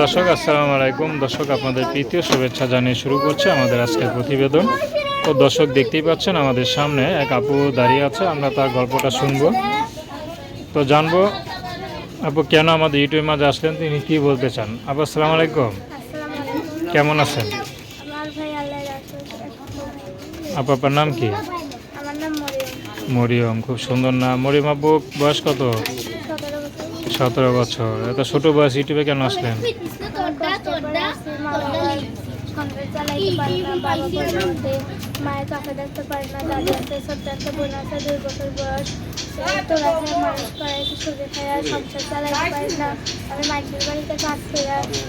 দর্শক আসসালামু আলাইকুম। দর্শক আপনাদের প্রীতীয় শুভেচ্ছা জানিয়ে শুরু করছে আমাদের আজকের প্রতিবেদন। তো দর্শক দেখতেই পাচ্ছেন আমাদের সামনে এক আপু দাঁড়িয়ে আছে আমরা তার গল্পটা শুনব। তো জানব আপু কেন আমাদের ইউটিউবের মাঝে আসলেন তিনি কি বলতে চান? আপু আসসালামু আলাইকুম। কেমন আছেন? আপু আপনার নাম কি? মরিয়ম। মরিয়ম খুব সুন্দর নাম। মরিয়ম আপু বয়স কত? সতেরো বছর। এত ছোট বয়স ইউটিউবে কেন আসলেন? মায়ের চোখে দেখতে পারে না দাদি আছে ছোট্ট একটা বোন আছে দুই বছর বয়স মানুষ খায় সংসার চালাইতে পারে না আমি বাড়িতে কাজ করে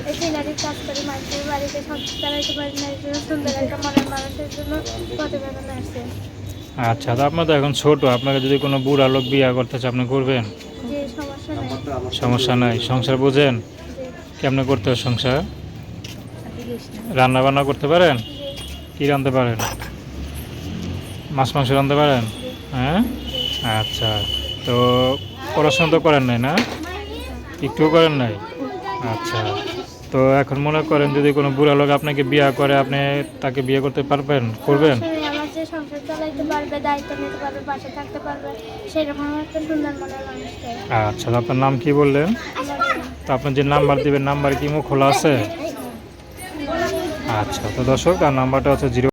এই সিনারির কাজ করি মাইকের বাড়িতে সংসার চালাইতে পারি না এই জন্য সুন্দর একটা মনের মানুষের জন্য প্রতিবেদন আসছে আচ্ছা তো আপনার তো এখন ছোট। আপনাকে যদি কোনো বুড়া লোক বিয়ে করতে চায় আপনি করবেন? সমস্যা নাই। সংসার বুঝেন? কেমনে করতে হয় সংসার? রান্না বান্না করতে পারেন? কি রাঁধতে পারেন? মাছ, মাংস রাঁধতে পারেন? হ্যাঁ? আচ্ছা। তো পড়াশোনা তো করেন নাই না? একটুও করেন নাই? আচ্ছা। তো এখন মনে করেন যদি কোনো বুড়া লোক আপনাকে বিয়ে করে, আপনি তাকে বিয়ে করতে পারবেন? করবেন? যে সংসার চালাইতে পারবে দায়িত্ব নিতে পারবে পাশে থাকতে পারবে সেরকম একটা সুন্দর মনের মানুষ আচ্ছা আপনার নাম কি বললেন? তো আপনার যে নাম্বার দিবেন নাম্বার কি মুখ খোলা আছে? আচ্ছা তো দর্শক আর নাম্বারটা হচ্ছে জিরো